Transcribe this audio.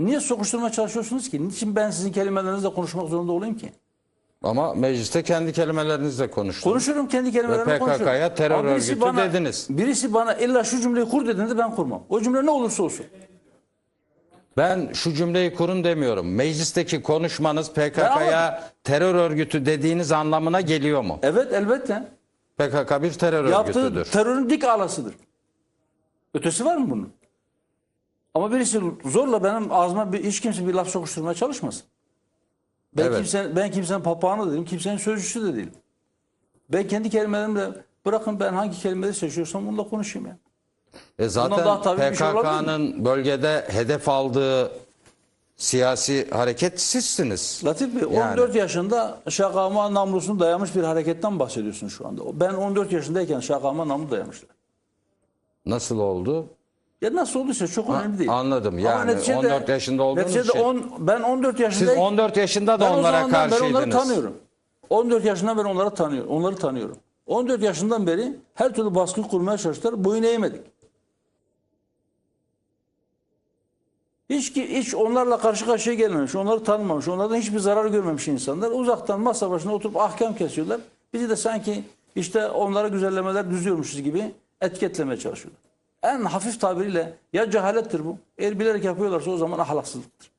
Niye sokuşturmaya çalışıyorsunuz ki? Niçin ben sizin kelimelerinizle konuşmak zorunda olayım ki? Ama mecliste kendi kelimelerinizle konuştunuz. Konuşurum kendi kelimelerimi Ve PKK'ya konuşurum. terör Ama birisi örgütü bana- dediniz. Birisi bana illa şu cümleyi kur dediğinde ben kurmam. O cümle ne olursa olsun. Ben şu cümleyi kurun demiyorum. Meclisteki konuşmanız PKK'ya terör örgütü dediğiniz anlamına geliyor mu? Evet elbette. PKK bir terör Yaptığı örgütüdür. terörün dik alasıdır. Ötesi var mı bunun? Ama birisi zorla benim ağzıma bir, hiç kimse bir laf sokuşturmaya çalışmasın. Ben, Evet. kimsenin, ben kimsenin papağanı da değilim, kimsenin sözcüsü de değilim. Ben kendi kelimelerimle bırakın ben hangi kelimeleri seçiyorsam onunla konuşayım ya. E zaten bir şey PKK'nın bölgede hedef aldığı siyasi hareket sizsiniz. Latif Bey Yani. 14 yaşında şakama namlusunu dayamış bir hareketten bahsediyorsun şu anda. Ben 14 yaşındayken şakama namlu dayamışlar. Nasıl oldu? Ya nasıl olduysa çok önemli değil. anladım. Yani neticede- 14 yaşında olduğunuz neticede için. on- ben 14 Siz yaşındayken 14 yaşında da ben onlara zamandan beri onları karşıydınız. tanıyorum. 14 yaşından beri onları tanıyorum. Onları tanıyorum. 14 yaşından beri her türlü baskı kurmaya çalıştılar. Boyun eğmedik. Hiç, ki- hiç onlarla karşı karşıya gelmemiş, onları tanımamış, onlardan hiçbir zarar görmemiş insanlar uzaktan masa başına oturup ahkam kesiyorlar. Bizi de sanki işte onlara güzellemeler düzüyormuşuz gibi etiketlemeye çalışıyorlar. En hafif tabiriyle ya cehalettir bu. Eğer bilerek yapıyorlarsa o zaman ahlaksızlıktır.